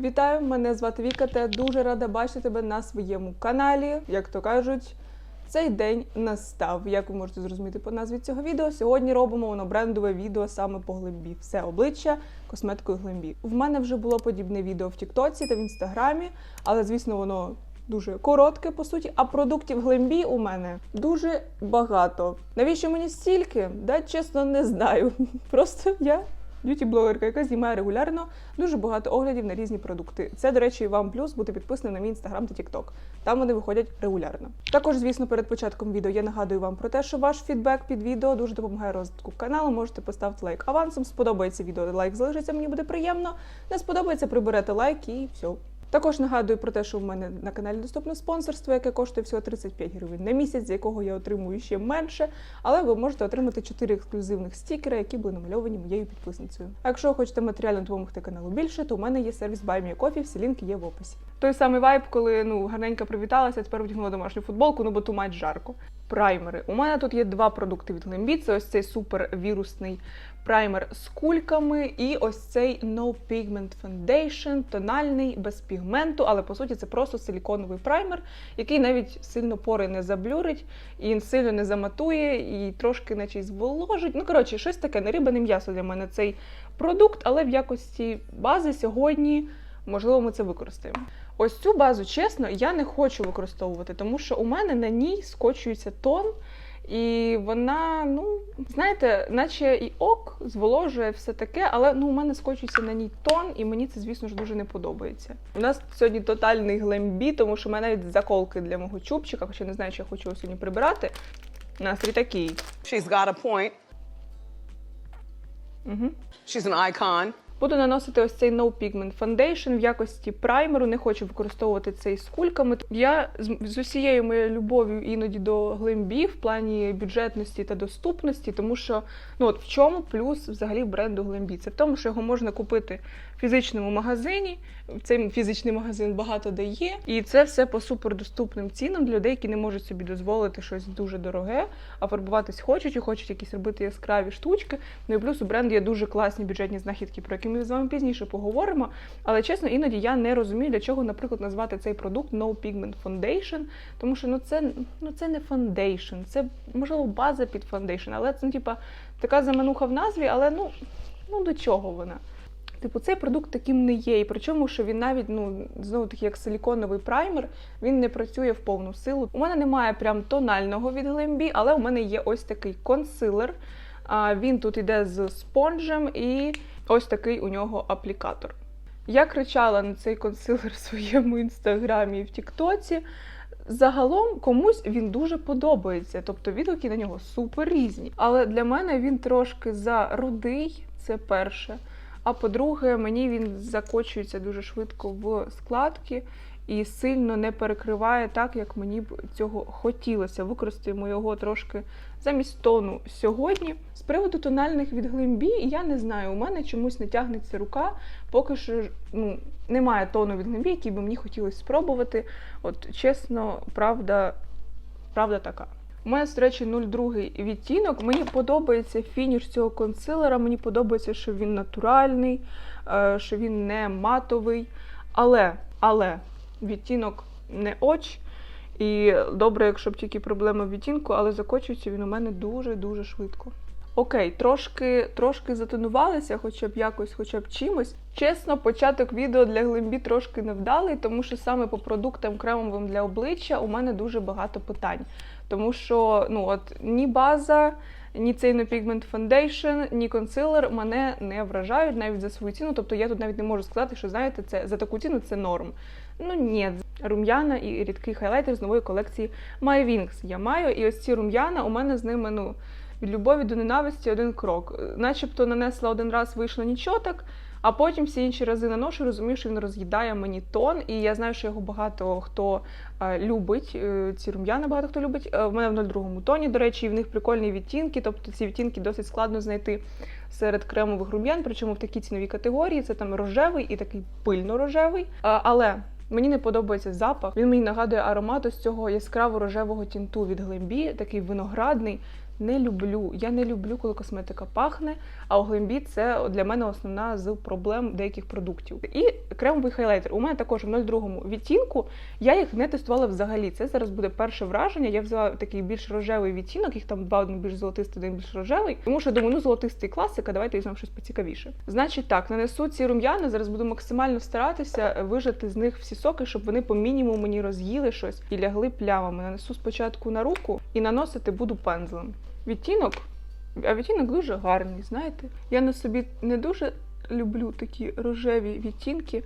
Вітаю, мене звати Віка. Та я дуже рада бачити тебе на своєму каналі. Як то кажуть, цей день настав. Як ви можете зрозуміти по назві цього відео, сьогодні робимо воно брендове відео саме по глимбі. Все обличчя косметикою глимбі. В мене вже було подібне відео в Тіктоці та в інстаграмі, але звісно, воно. Дуже коротке, по суті, а продуктів глембі у мене дуже багато. Навіщо мені стільки? Да, чесно, не знаю. Просто я б'юті-блогерка, яка знімає регулярно дуже багато оглядів на різні продукти. Це, до речі, вам плюс бути підписаним на мій інстаграм та тікток. Там вони виходять регулярно. Також, звісно, перед початком відео я нагадую вам про те, що ваш фідбек під відео дуже допомагає розвитку каналу. Можете поставити лайк авансом. Сподобається відео, лайк залишиться, мені буде приємно. Не сподобається, приберете лайк і все. Також нагадую про те, що в мене на каналі доступне спонсорство, яке коштує всього 35 гривень на місяць, з якого я отримую ще менше, але ви можете отримати 4 ексклюзивних стікери, які були намальовані моєю підписницею. А якщо ви хочете матеріально допомогти каналу більше, то у мене є сервіс Buy Me Coffee, всі лінки є в описі. Той самий вайб, коли ну гарненько привіталася, тепер вдягнула домашню футболку, ну бо тумач жарко. Праймери. У мене тут є два продукти від Glambi. Це ось цей супервірусний праймер з кульками, і ось цей No Pigment Foundation, тональний, без пігменту, але по суті це просто силіконовий праймер, який навіть сильно пори не заблюрить, і сильно не заматує, і трошки наче й зволожить. Ну, коротше, щось таке не риба, не м'ясо для мене цей продукт, але в якості бази сьогодні, можливо, ми це використаємо. Ось цю базу, чесно, я не хочу використовувати, тому що у мене на ній скочується тон. І вона, ну, знаєте, наче і ок, зволожує все таке, але ну, у мене скочується на ній тон, і мені це, звісно ж, дуже не подобається. У нас сьогодні тотальний глембі, тому що в мене навіть заколки для мого чубчика, хоча не знаю, чи я хочу його сьогодні прибирати. Настрій такий. She's got a point. Угу. She's an icon. Буду наносити ось цей No Pigment Foundation в якості праймеру. Не хочу використовувати цей з кульками. Я з, усією моєю любов'ю іноді до глимбі в плані бюджетності та доступності, тому що ну от в чому плюс взагалі бренду глимбі? Це в тому, що його можна купити фізичному магазині. Цей фізичний магазин багато дає, і це все по супердоступним цінам для людей, які не можуть собі дозволити щось дуже дороге, а фарбуватись хочуть і хочуть якісь робити яскраві штучки. Ну і плюс у бренду є дуже класні бюджетні знахідки, про які ми з вами пізніше поговоримо. Але чесно, іноді я не розумію, для чого, наприклад, назвати цей продукт No Pigment Foundation, тому що ну це ну це не foundation, це можливо база під foundation, але це ну, типа така замануха в назві, але ну, ну до чого вона? Типу, цей продукт таким не є. І причому, що він навіть, ну, знову таки, як силіконовий праймер, він не працює в повну силу. У мене немає прям тонального від Glambi, але у мене є ось такий консилер. Він тут іде з спонжем і ось такий у нього аплікатор. Я кричала на цей консилер в своєму інстаграмі і в Тіктоці. Загалом комусь він дуже подобається, тобто відгуки на нього супер різні. Але для мене він трошки за рудий, це перше. А по-друге, мені він закочується дуже швидко в складки і сильно не перекриває так, як мені б цього хотілося. Використаємо його трошки замість тону сьогодні. З приводу тональних від глимбі, я не знаю, у мене чомусь не тягнеться рука, поки що ну, немає тону від глимбі, який би мені хотілося спробувати. От чесно, правда, правда така. У мене, до речі, 02 відтінок. Мені подобається фініш цього консилера. Мені подобається, що він натуральний, е, що він не матовий. Але, але відтінок не оч. І добре, якщо б тільки проблема в відтінку, але закочується він у мене дуже-дуже швидко. Окей, трошки трошки затонувалися, хоча б якось, хоча б чимось. Чесно, початок відео для глимбі трошки невдалий, тому що саме по продуктам кремовим для обличчя у мене дуже багато питань. Тому що ну от ні база, ні цей Pigment Foundation, ні консилер мене не вражають навіть за свою ціну. Тобто я тут навіть не можу сказати, що знаєте, це за таку ціну це норм. Ну ні, рум'яна і рідкий хайлайтер з нової колекції My Wings я маю. І ось ці рум'яна у мене з ними ну від любові до ненависті один крок. Начебто нанесла один раз, вийшло нічого так. А потім всі інші рази наношу, розумію, що він роз'їдає мені тон, і я знаю, що його багато хто е, любить. е, ці рум'яна багато хто любить. Е, в мене в 02 тоні, до речі, і в них прикольні відтінки, тобто ці відтінки досить складно знайти серед кремових рум'ян, причому в такій ціновій категорії це там рожевий і такий пильно-рожевий. Але Мені не подобається запах. Він мені нагадує аромат ось цього яскраво рожевого тінту від Глембі, такий виноградний. Не люблю. Я не люблю, коли косметика пахне, а оглембі це для мене основна з проблем деяких продуктів. І кремовий хайлайтер. У мене також в 02 відтінку. Я їх не тестувала взагалі. Це зараз буде перше враження. Я взяла такий більш рожевий відтінок, їх там два один більш золотистий, один більш рожевий. Тому що думаю, ну золотистий класика, давайте візьмемо щось поцікавіше. Значить, так, нанесу ці рум'яна. Зараз буду максимально старатися вижати з них всі соки, щоб вони по мінімуму мені роз'їли щось і лягли плямами. Нанесу спочатку на руку і наносити буду пензлем. Відтінок, а відтінок дуже гарний, знаєте. Я на собі не дуже люблю такі рожеві відтінки,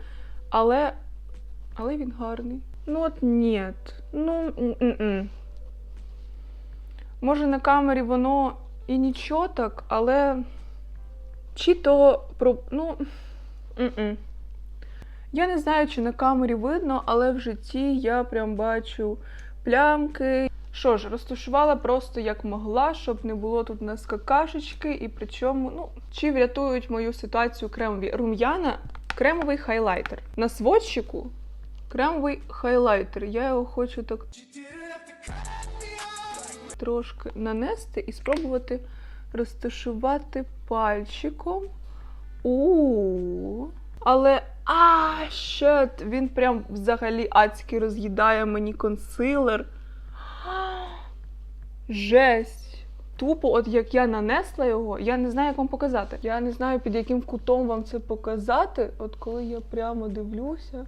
але, але він гарний. Ну от ні. Ну. Може, на камері воно і нічого так, але чи то про. Ну. м-м. Я не знаю, чи на камері видно, але в житті я прям бачу плямки. Що ж, розташувала просто як могла, щоб не було тут у нас какашечки, і причому, ну, чи врятують мою ситуацію кремові рум'яна, кремовий хайлайтер. На сводчику кремовий хайлайтер. Я його хочу так трошки нанести і спробувати розташувати пальчиком. У. Але а, щет, він прям взагалі адськи роз'їдає мені консилер. Жесть. Тупо, от як я нанесла його, я не знаю, як вам показати. Я не знаю, під яким кутом вам це показати. От коли я прямо дивлюся,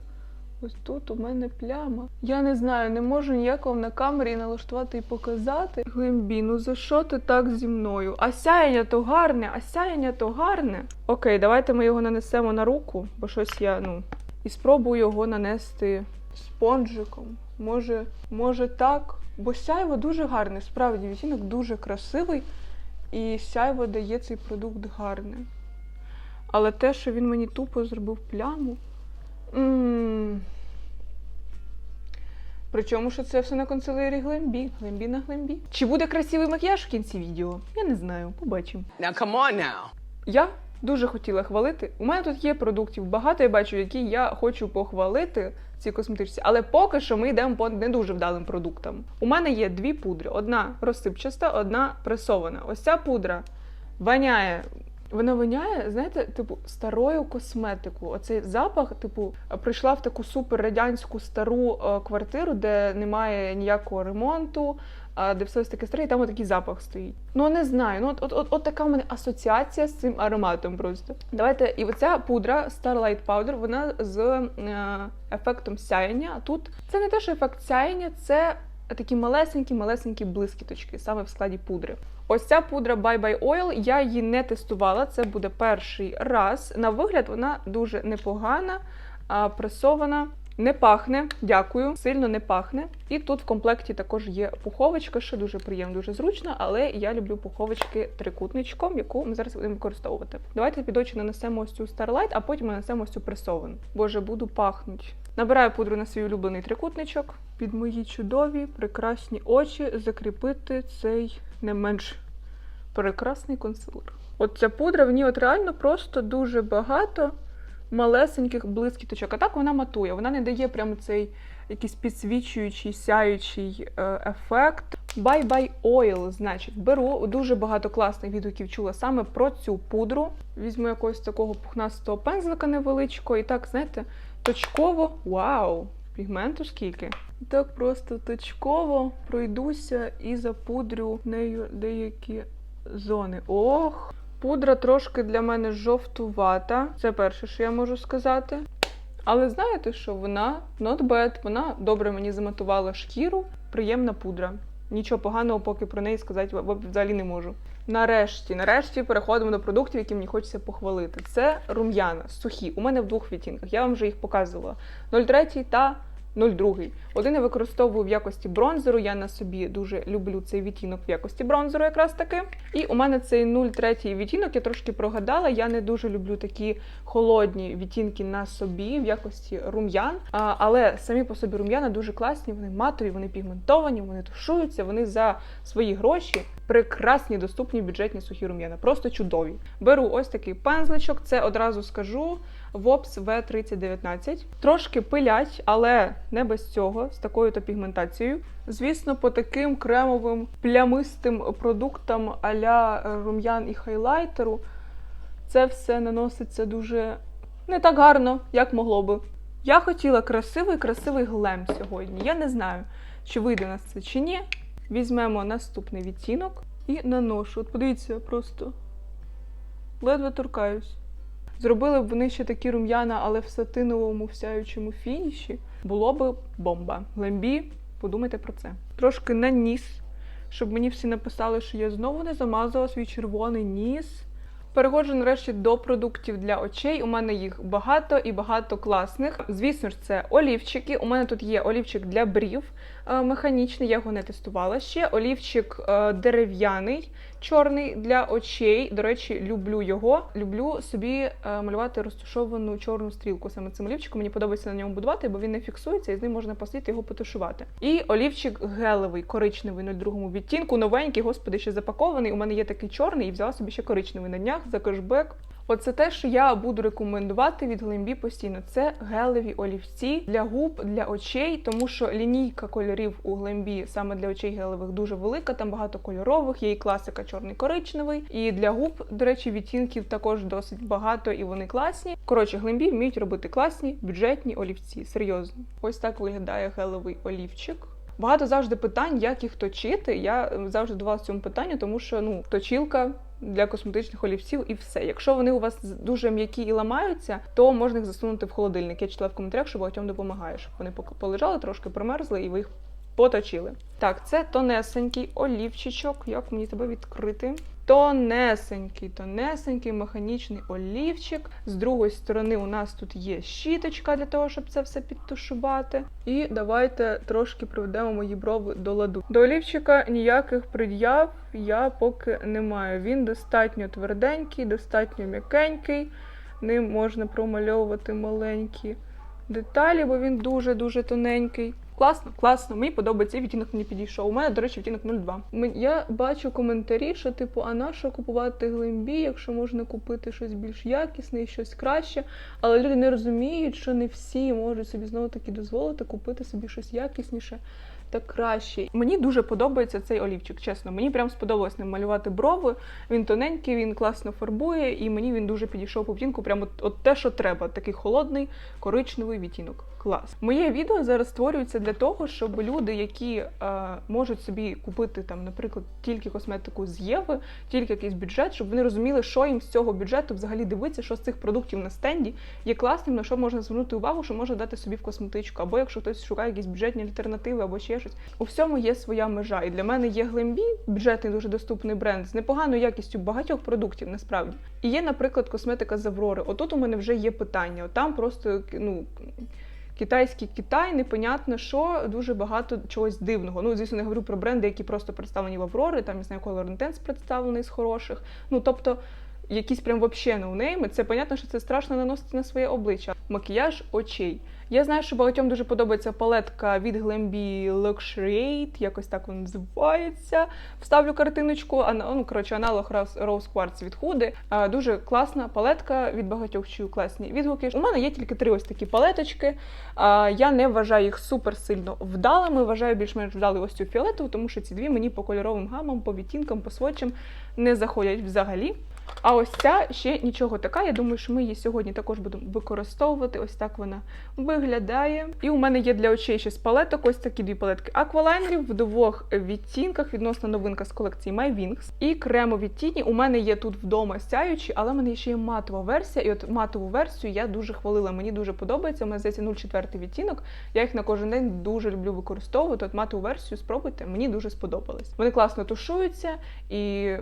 ось тут у мене пляма. Я не знаю, не можу ніяк вам на камері налаштувати і показати. Глимбі, ну за що ти так зі мною? А сяєння то гарне, а сяєння то гарне. Окей, давайте ми його нанесемо на руку, бо щось я, ну, і спробую його нанести спонжиком. Може, може так. Бо сяйво дуже гарне, справді відтінок дуже красивий, і сяйво дає цей продукт гарне. Але те, що він мені тупо зробив пляму. м Причому, що це все на консилері Глембі, Глембі на Глембі. Чи буде красивий макіяж в кінці відео? Я не знаю, побачимо. Now, come on now. Я дуже хотіла хвалити. У мене тут є продуктів багато, я бачу, які я хочу похвалити ці косметичці, але поки що ми йдемо по не дуже вдалим продуктам. У мене є дві пудри: одна розсипчаста, одна пресована. Ось ця пудра воняє. Вона воняє, знаєте, типу, старою косметикою. Оцей запах, типу, прийшла в таку суперрадянську стару е, квартиру, де немає ніякого ремонту, де все ось таке старе, і там такий запах стоїть. Ну не знаю. Ну от, от, от, от така в мене асоціація з цим ароматом просто. Давайте, і оця пудра Starlight Powder, вона з е, ефектом сяєння. Тут це не те, що ефект сяєння, це такі малесенькі, малесенькі блискіточки, саме в складі пудри. Ось ця пудра Bye Bye Oil, я її не тестувала. Це буде перший раз. На вигляд вона дуже непогана, пресована. Не пахне, дякую, сильно не пахне. І тут в комплекті також є пуховочка, що дуже приємно, дуже зручно, але я люблю пуховочки трикутничком, яку ми зараз будемо використовувати. Давайте під очі нанесемо ось цю Starlight, а потім нанесемо ось цю пресовану. Боже, буду пахнуть. Набираю пудру на свій улюблений трикутничок. Під мої чудові, прекрасні очі закріпити цей не менш прекрасний консилер. От ця пудра, в ній от реально просто дуже багато малесеньких блискіточок. А так вона матує, вона не дає прямо цей якийсь підсвічуючий, сяючий е, ефект. Bye Bye Oil, значить, беру дуже багато класних відгуків чула саме про цю пудру. Візьму якогось такого пухнастого пензлика невеличкого, і так, знаєте, точково. Вау! Пігменту скільки. Так просто точково пройдуся і запудрю нею деякі зони. Ох! Пудра трошки для мене жовтувата. Це перше, що я можу сказати. Але знаєте, що вона not bad, вона добре мені заматувала шкіру. Приємна пудра. Нічого поганого, поки про неї сказати взагалі не можу. Нарешті, нарешті переходимо до продуктів, які мені хочеться похвалити. Це рум'яна, сухі. У мене в двох відтінках. Я вам вже їх показувала. 03 та 02. Один я використовую в якості бронзеру. Я на собі дуже люблю цей відтінок в якості бронзеру, якраз таки. І у мене цей 03 відтінок, я трошки прогадала. Я не дуже люблю такі холодні відтінки на собі в якості рум'ян. Але самі по собі рум'яна дуже класні, вони матові, вони пігментовані, вони тушуються, вони за свої гроші. Прекрасні, доступні бюджетні сухі рум'яна, просто чудові. Беру ось такий пензличок. Це одразу скажу. Vops V3019. Трошки пилять, але не без цього, з такою то пігментацією. Звісно, по таким кремовим плямистим продуктам а-ля рум'ян і хайлайтеру це все наноситься дуже не так гарно, як могло би. Я хотіла красивий, красивий глем сьогодні. Я не знаю, чи вийде нас це чи ні. Візьмемо наступний відтінок і наношу. От подивіться, просто ледве торкаюсь. Зробили б вони ще такі рум'яна, але в сатиновому всяючому фініші. Було б бомба. Глембі, подумайте про це. Трошки на ніс, щоб мені всі написали, що я знову не замазала свій червоний ніс. Переходжу нарешті до продуктів для очей. У мене їх багато і багато класних. Звісно ж, це олівчики. У мене тут є олівчик для брів механічний, я його не тестувала ще. Олівчик е, дерев'яний, чорний для очей. До речі, люблю його. Люблю собі е, малювати розташовану чорну стрілку. Саме цим олівчиком мені подобається на ньому будувати, бо він не фіксується і з ним можна посидіти його потушувати. І олівчик гелевий, коричневий 02 відтінку, новенький, господи, ще запакований. У мене є такий чорний і взяла собі ще коричневий на днях за кешбек. Оце те, що я буду рекомендувати від Глембі постійно. Це гелеві олівці для губ, для очей, тому що лінійка кольорів у Глембі саме для очей гелевих дуже велика. Там багато кольорових, є і класика чорний коричневий. І для губ, до речі, відтінків також досить багато, і вони класні. Коротше, Глембі вміють робити класні бюджетні олівці. Серйозно, ось так виглядає гелевий олівчик. Багато завжди питань, як їх точити. Я завжди давала цьому питанню, тому що ну точілка для косметичних олівців і все. Якщо вони у вас дуже м'які і ламаються, то можна їх засунути в холодильник. Я читала в коментарях, що багатьом допомагає, щоб вони полежали трошки, промерзли і ви їх поточили. Так, це тонесенький олівчичок. Як мені тебе відкрити? Тонесенький, тонесенький механічний олівчик. З другої сторони у нас тут є щіточка для того, щоб це все підтушувати. І давайте трошки приведемо мої брови до ладу. До олівчика ніяких пред'яв я поки не маю. Він достатньо тверденький, достатньо м'якенький. Ним можна промальовувати маленькі деталі, бо він дуже-дуже тоненький. Класно, класно, мені подобається, і відтінок мені підійшов. У мене, до речі, відтінок 02. Я бачу коментарі, що типу, а на що купувати глимбі, якщо можна купити щось більш якісне і щось краще. Але люди не розуміють, що не всі можуть собі знову таки дозволити купити собі щось якісніше та краще. Мені дуже подобається цей олівчик, чесно. Мені прям сподобалось ним малювати брови. Він тоненький, він класно фарбує, і мені він дуже підійшов по відтінку. Прямо от, от те, що треба. Такий холодний, коричневий відтінок. Клас. Моє відео зараз створюється для того, щоб люди, які е, можуть собі купити там, наприклад, тільки косметику з Єви, тільки якийсь бюджет, щоб вони розуміли, що їм з цього бюджету взагалі дивиться, що з цих продуктів на стенді є класним, на що можна звернути увагу, що можна дати собі в косметичку, або якщо хтось шукає якісь бюджетні альтернативи, або ще щось. У всьому є своя межа. І для мене є Глембі, бюджетний дуже доступний бренд з непоганою якістю багатьох продуктів, насправді. І є, наприклад, косметика з Аврори. Отут у мене вже є питання. Там просто ну. Китайський Китай, непонятно що, дуже багато чогось дивного. Ну, звісно, не говорю про бренди, які просто представлені в Аврори, там, не знаю, Color Intense представлений з хороших. Ну, тобто, якісь прям вообще ноунейми. Це понятно, що це страшно наносити на своє обличчя. Макіяж очей. Я знаю, що багатьом дуже подобається палетка від Glambi Luxuriate, якось так вона називається. Вставлю картиночку, а ну коротше, аналог Rose Quartz від Худи. Дуже класна палетка від багатьох чую класні відгуки. У мене є тільки три ось такі палеточки. Я не вважаю їх супер сильно вдалими. Вважаю більш-менш вдали ось цю фіолетову, тому що ці дві мені по кольоровим гамам, по відтінкам, по сводчам не заходять взагалі. А ось ця ще нічого така. Я думаю, що ми її сьогодні також будемо використовувати. Ось так вона виглядає. І у мене є для очей ще з палеток. Ось такі дві палетки аквалайнерів в двох відтінках. Відносно новинка з колекції My Wings. І кремові тіні. У мене є тут вдома сяючі, але в мене ще є матова версія. І от матову версію я дуже хвалила. Мені дуже подобається. У мене здається 04 відтінок. Я їх на кожен день дуже люблю використовувати. От матову версію спробуйте. Мені дуже сподобались. Вони класно тушуються і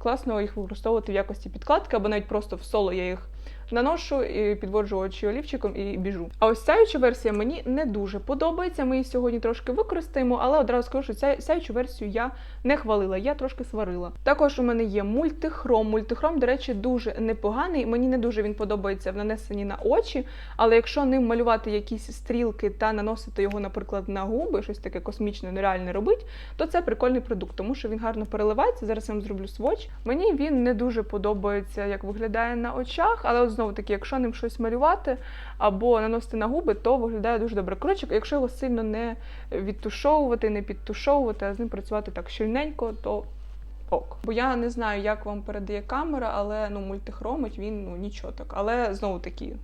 класно їх використовувати в якості підкладки, або навіть просто в соло я їх наношу і підводжу очі олівчиком і біжу. А ось сяюча версія мені не дуже подобається. Ми її сьогодні трошки використаємо, але одразу скажу, що ця сяючу версію я не хвалила, я трошки сварила. Також у мене є мультихром. Мультихром, до речі, дуже непоганий. Мені не дуже він подобається в нанесенні на очі, але якщо ним малювати якісь стрілки та наносити його, наприклад, на губи, щось таке космічне, нереальне робить, то це прикольний продукт, тому що він гарно переливається. Зараз я вам зроблю сводч. Мені він не дуже подобається, як виглядає на очах, але от знову таки, якщо ним щось малювати або наносити на губи, то виглядає дуже добре. Коротше, якщо його сильно не відтушовувати, не підтушовувати, а з ним працювати так щільненько, то ок. Бо я не знаю, як вам передає камера, але ну мультихромить він ну нічого так. Але знову таки.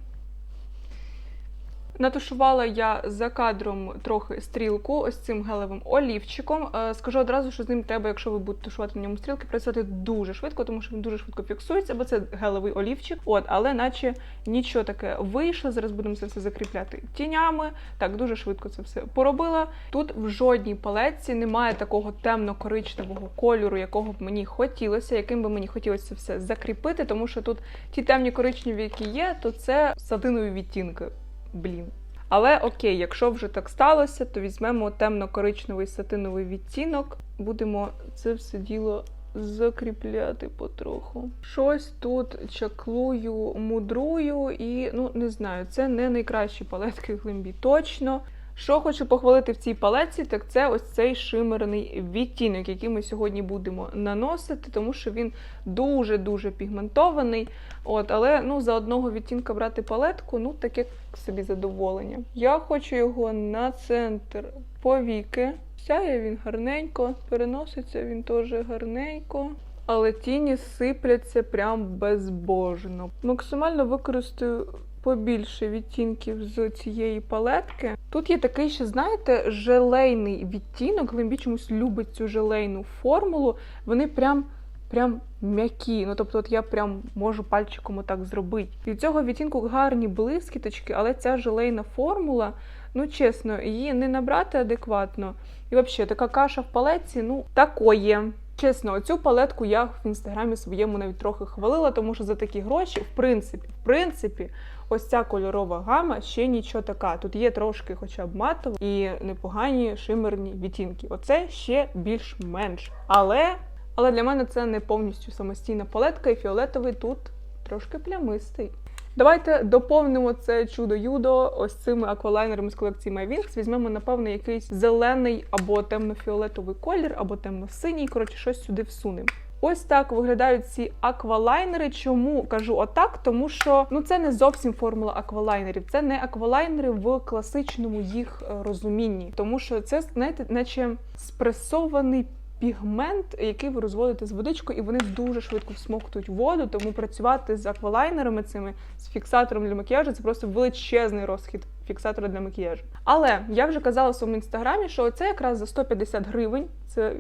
Натушувала я за кадром трохи стрілку ось цим гелевим олівчиком. Е, Скажу одразу, що з ним треба, якщо ви будете тушувати на ньому стрілки, працювати дуже швидко, тому що він дуже швидко фіксується, бо це гелевий олівчик. От, але наче нічого таке вийшло. Зараз будемо це все закріпляти тінями. Так, дуже швидко це все поробила. Тут в жодній палетці немає такого темно-коричневого кольору, якого б мені хотілося, яким би мені хотілося все закріпити, тому що тут ті темні коричневі, які є, то це сатинові відтінки. Блін. Але окей, якщо вже так сталося, то візьмемо темно-коричневий сатиновий відтінок, будемо це все діло закріпляти потроху. Щось тут чаклую, мудрую, і ну не знаю, це не найкращі палетки глимбі, точно. Що хочу похвалити в цій палетці, так це ось цей шимерний відтінок, який ми сьогодні будемо наносити, тому що він дуже-дуже пігментований. От, але ну, за одного відтінка брати палетку, ну таке собі задоволення. Я хочу його на центр повіки. Сяє він гарненько, переноситься він теж гарненько. Але тіні сипляться прям безбожно. Максимально використаю побільше відтінків з цієї палетки. Тут є такий ще, знаєте, желейний відтінок. Глембі чомусь любить цю желейну формулу. Вони прям. Прям м'які, ну тобто, от я прям можу пальчиком отак зробити. Від цього відтінку гарні блискіточки, але ця желейна формула, ну чесно, її не набрати адекватно. І взагалі, така каша в палетці, ну такое. Чесно, оцю палетку я в інстаграмі своєму навіть трохи хвалила, тому що за такі гроші, в принципі, в принципі, ось ця кольорова гама ще нічого така. Тут є трошки, хоча б матово і непогані шимерні відтінки. Оце ще більш-менш. Але, але для мене це не повністю самостійна палетка, і фіолетовий тут трошки плямистий. Давайте доповнимо це чудо юдо ось цими аквалайнерами з колекції My. Візьмемо, напевно, якийсь зелений або темно-фіолетовий колір, або темно-синій. Коротше, щось сюди всунемо. Ось так виглядають ці аквалайнери. Чому кажу отак? Тому що ну це не зовсім формула аквалайнерів, це не аквалайнери в класичному їх е, розумінні, тому що це знаєте, наче спресований пігмент, який ви розводите з водичкою, і вони дуже швидко всмоктують воду. Тому працювати з аквалайнерами цими з фіксатором для макіяжу це просто величезний розхід фіксатора для макіяжу. Але я вже казала в своєму інстаграмі, що це якраз за 150 гривень, це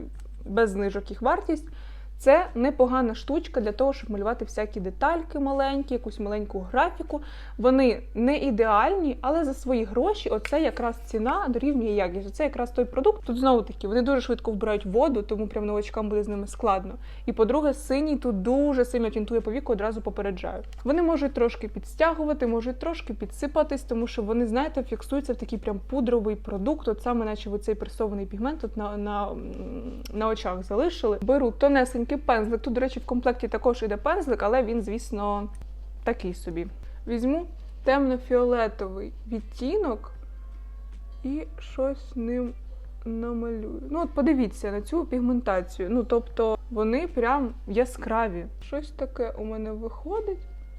без знижок їх вартість. Це непогана штучка для того, щоб малювати всякі детальки маленькі, якусь маленьку графіку. Вони не ідеальні, але за свої гроші оце якраз ціна дорівнює якість. Це якраз той продукт. Тут знову таки вони дуже швидко вбирають воду, тому прям новачкам буде з ними складно. І по-друге, синій тут дуже сильно тінтує повіку, одразу попереджаю. Вони можуть трошки підстягувати, можуть трошки підсипатись, тому що вони, знаєте, фіксуються в такий прям пудровий продукт. От саме, наче ви цей пресований пігмент тут на, на, на очах залишили. Беру тонесенький пензлик. Тут, до речі, в комплекті також іде пензлик, але він, звісно, такий собі. Візьму темно-фіолетовий відтінок і щось ним намалюю. Ну, от подивіться на цю пігментацію. Ну, тобто, вони прям яскраві. Щось таке у мене виходить.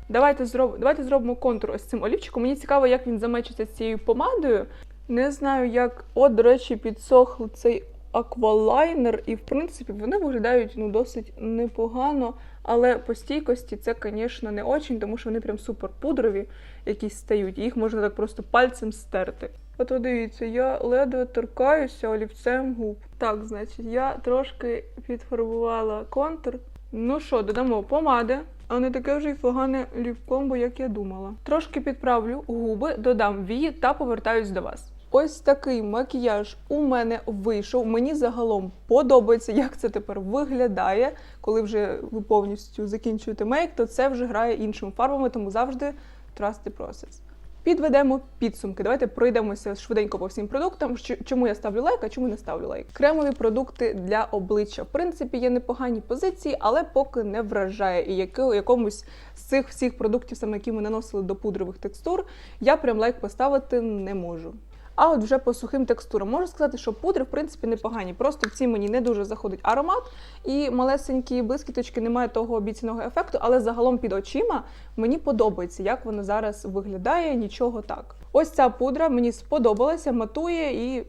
Давайте, зроб... Давайте зробимо контур ось цим олівчиком. Мені цікаво, як він замечиться з цією помадою. Не знаю, як. От, до речі, підсох цей аквалайнер, і в принципі вони виглядають ну досить непогано. Але по стійкості це, звісно, не очень, тому що вони прям супер пудрові якісь стають, їх можна так просто пальцем стерти. От от дивіться, я ледве торкаюся олівцем губ. Так, значить, я трошки підфарбувала контур. Ну що, додамо помади, а не таке вже й погане ліпкомбо, як я думала. Трошки підправлю губи, додам вії та повертаюсь до вас. Ось такий макіяж у мене вийшов. Мені загалом подобається, як це тепер виглядає. Коли вже ви повністю закінчуєте мейк, то це вже грає іншими фарбами, тому завжди trust the process. Підведемо підсумки. Давайте пройдемося швиденько по всім продуктам. Чому я ставлю лайк, а чому не ставлю лайк? Кремові продукти для обличчя. В принципі, є непогані позиції, але поки не вражає. І якомусь з цих всіх продуктів, саме які ми наносили до пудрових текстур, я прям лайк поставити не можу. А от вже по сухим текстурам можу сказати, що пудри, в принципі, непогані. Просто в ці мені не дуже заходить аромат, і малесенькі блискіточки немає того обіцяного ефекту, але загалом під очима мені подобається, як вона зараз виглядає, нічого так. Ось ця пудра мені сподобалася, матує і.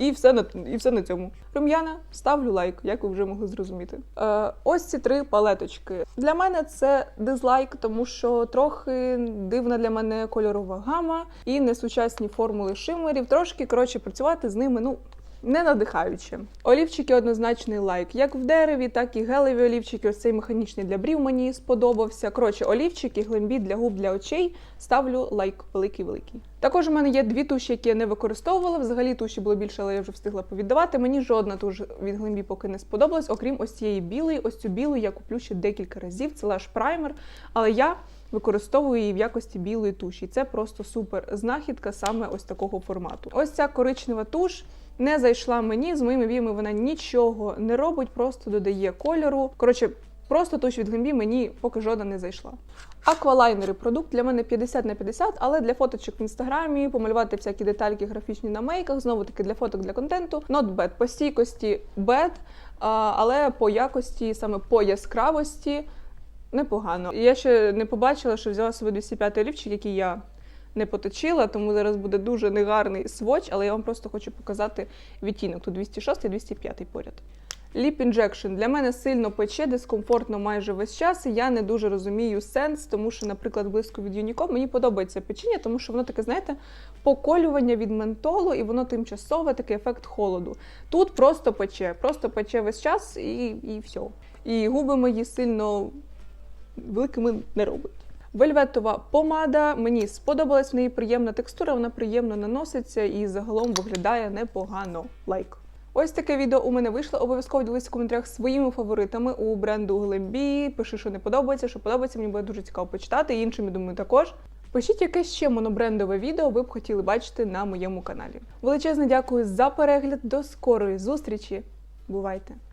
І все на і все на цьому. Рум'яна ставлю лайк, як ви вже могли зрозуміти. Е, ось ці три палеточки. Для мене це дизлайк, тому що трохи дивна для мене кольорова гама і несучасні формули шимерів. Трошки коротше працювати з ними. Ну. Не надихаюче. Олівчики однозначний лайк. Як в дереві, так і гелеві олівчики. Ось цей механічний для брів мені сподобався. Коротше, олівчики, глимбі для губ, для очей. Ставлю лайк великий-великий. Також у мене є дві туші, які я не використовувала. Взагалі туші було більше, але я вже встигла повіддавати. Мені жодна туш від глимбі поки не сподобалась, окрім ось цієї білої. Ось цю білу я куплю ще декілька разів. Це лаш праймер. Але я використовую її в якості білої туші. Це просто супер знахідка саме ось такого формату. Ось ця коричнева туш. Не зайшла мені з моїми віями. Вона нічого не робить, просто додає кольору. Коротше, просто туш від глимбі мені поки жодна не зайшла. Аквалайнери продукт для мене 50 на 50, але для фоточок в інстаграмі, помалювати всякі детальки графічні на мейках, знову таки для фоток для контенту. Not bad. По стійкості bad, але по якості, саме по яскравості, непогано. Я ще не побачила, що взяла собі 205 олівчик, який я не поточила, тому зараз буде дуже негарний сводч, але я вам просто хочу показати відтінок. Тут 206 і 205 поряд. Lip Injection для мене сильно пече, дискомфортно майже весь час. Я не дуже розумію сенс, тому що, наприклад, близько від Юніко мені подобається печіння, тому що воно таке, знаєте, поколювання від ментолу, і воно тимчасове, такий ефект холоду. Тут просто пече, просто пече весь час і, і все. І губи мої сильно великими не робить. Вельветова помада мені сподобалась, в неї приємна текстура, вона приємно наноситься і загалом виглядає непогано. Лайк. Ось таке відео у мене вийшло. Обов'язково ділися в коментарях своїми фаворитами у бренду Глембі. Пиши, що не подобається, що подобається. Мені буде дуже цікаво почитати. І іншим, я думаю, також. Пишіть якесь ще монобрендове відео ви б хотіли бачити на моєму каналі. Величезне дякую за перегляд. До скорої зустрічі. Бувайте!